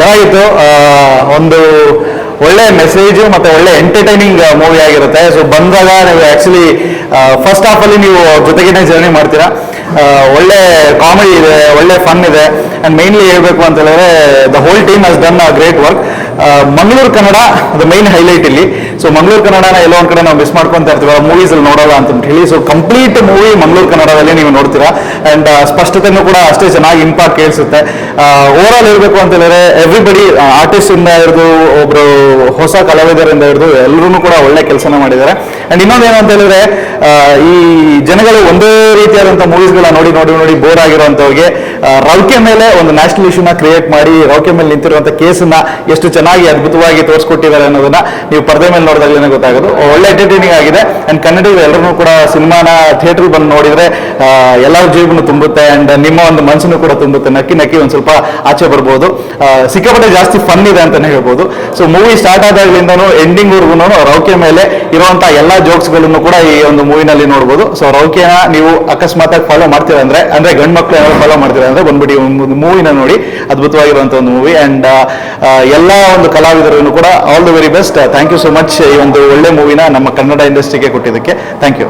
ಚೆನ್ನಾಗಿತ್ತು. ಒಂದು ಒಳ್ಳೆ ಮೆಸೇಜು ಮತ್ತೆ ಒಳ್ಳೆ ಎಂಟರ್ಟೈನಿಂಗ್ ಮೂವಿ ಆಗಿರುತ್ತೆ. ಸೊ ಬಂದಾಗ ನೀವು ಆ್ಯಕ್ಚುಲಿ ಫಸ್ಟ್ ಅಲ್ಲಿ ನೀವು ಜೊತೆಗಿನ ಜರ್ನಿ ಮಾಡ್ತೀರಾ. ಒಳ್ಳೆ ಕಾಮಿಡಿ ಇದೆ, ಒಳ್ಳೆ ಫನ್ ಇದೆ. ಆ್ಯಂಡ್ ಮೇನ್ಲಿ ಹೇಳ್ಬೇಕು ಅಂತ ಹೇಳಿದ್ರೆ the whole team has done a great work Mangaluru Kannada, ಅದು ಮೈನ್ ಹೈಲೈಟ್ ಇಲ್ಲಿ. ಸೊ ಮಂಗಳೂರು ಕನ್ನಡನ ಎಲ್ಲೋ ಒಂದ್ ಕಡೆ ನಾವು ಮಿಸ್ ಮಾಡ್ಕೊಂತ ಇರ್ತೀವಿ ಮೂವೀಸ್ ಅಲ್ಲಿ ನೋಡೋಲ್ಲ ಅಂತ ಹೇಳಿ. ಸೊ ಕಂಪ್ಲೀಟ್ ಮೂವಿ ಮಂಗಳೂರು ಕನ್ನಡದಲ್ಲಿ ನೀವು ನೋಡ್ತೀರಾ. ಅಂಡ್ ಸ್ಪಷ್ಟತೆನೂ ಕೂಡ ಅಷ್ಟೇ ಚೆನ್ನಾಗಿ ಇಂಪಾಕ್ಟ್ ಕೇಳಿಸುತ್ತೆ. ಓವರ್ ಆಲ್ ಹೇಳ್ಬೇಕು ಅಂತ ಹೇಳಿದ್ರೆ ಎವ್ರಿಬಡಿ ಆರ್ಟಿಸ್ಟ್ ಇಂದ ಹಿಡಿದು, ಒಬ್ರು ಹೊಸ ಕಲಾವಿದರಿಂದ ಹಿಡಿದು ಎಲ್ಲರೂ ಕೂಡ ಒಳ್ಳೆ ಕೆಲಸನ ಮಾಡಿದ್ದಾರೆ. ಅಂಡ್ ಇನ್ನೊಂದು ಏನು ಅಂತ ಹೇಳಿದ್ರೆ ಈ ಜನಗಳು ಒಂದೇ ರೀತಿಯಾದಂಥ ಮೂವೀಸ್ಗಳ ನೋಡಿ ನೋಡಿ ನೋಡಿ ಬೋರ್ ಆಗಿರುವಂತವ್ರಿಗೆ ರೌಕೆ ಮೇಲೆ ಒಂದು ನ್ಯಾಷನಲ್ ಇಶ್ಯೂನ ಕ್ರಿಯೇಟ್ ಮಾಡಿ, ರೌಕೆ ಮೇಲೆ ನಿಂತಿರುವಂತ ಕೇಸನ್ನ ಎಷ್ಟು ಚೆನ್ನಾಗಿ ಅದ್ಭುತವಾಗಿ ತೋರಿಸ್ಕೊಟ್ಟಿದ್ದಾರೆ ಅನ್ನೋದನ್ನ ನೀವು ಪರದೆ ಮೇಲೆ ನೋಡಿದಾಗಲೇ ಗೊತ್ತಾಗೋದು. ಒಳ್ಳೆ ಎಂಟರ್ಟೈನಿಂಗ್ ಆಗಿದೆ ಅಂಡ್ ಕನ್ನಡಿಗರು ಎಲ್ಲರೂ ಕೂಡ ಸಿನಿಮಾನ ಥಿಯೇಟರ್ ಬಂದು ನೋಡಿದ್ರೆ ಎಲ್ಲರ ಜೀವನ ತುಂಬುತ್ತೆ ಅಂಡ್ ನಿಮ್ಮ ಒಂದು ಮನಸ್ಸನ್ನು ಕೂಡ ತುಂಬುತ್ತೆ. ನಕ್ಕಿ ನಕ್ಕಿ ಒಂದು ಸ್ವಲ್ಪ ಆಚೆ ಬರ್ಬೋದು. ಸಿಕ್ಕಾಪಟ್ಟೆ ಜಾಸ್ತಿ ಫನ್ ಇದೆ ಅಂತಾನೆ ಹೇಳ್ಬೋದು. ಸೊ ಮೂವಿ ಸ್ಟಾರ್ಟ್ ಆದಾಗ್ಲಿಂದನೂ ಎಂಡಿಂಗ್ವರೆಗೂ ರೌಕೆ ಮೇಲೆ ಇರುವಂತಹ ಎಲ್ಲಾ ಜೋಕ್ಸ್ಗಳನ್ನು ಕೂಡ ಈ ಒಂದು ಮೂವಿನಲ್ಲಿ ನೋಡ್ಬೋದು. ಸೊ ರೌಕೆನ ನೀವು ಅಕಸ್ಮಾತ್ ಫಾಲೋ ಮಾಡ್ತೀರಾ ಅಂದ್ರೆ ಅಂದ್ರೆ ಗಂಡ್ ಮಕ್ಳು ಏನಾದ್ರು ಫಾಲೋ ಮಾಡ್ತೀರಾ ಅಂದ್ರೆ ಬಂದ್ಬಿಟ್ಟು ಒಂದು ಮೂವಿನ ನೋಡಿ ಅದ್ಭುತವಾಗಿರುವಂತ ಒಂದು ಮೂವಿ ಅಂಡ್ ಎಲ್ಲ ಒಂದು ಕಲಾವಿದರನ್ನು ಕೂಡ all the very best thank you so much ಈ ಒಂದು ಒಳ್ಳೆ ಮೂವಿನ ನಮ್ಮ ಕನ್ನಡ ಇಂಡಸ್ಟ್ರಿಗೆ ಕೊಟ್ಟಿದ್ದಕ್ಕೆ. Thank you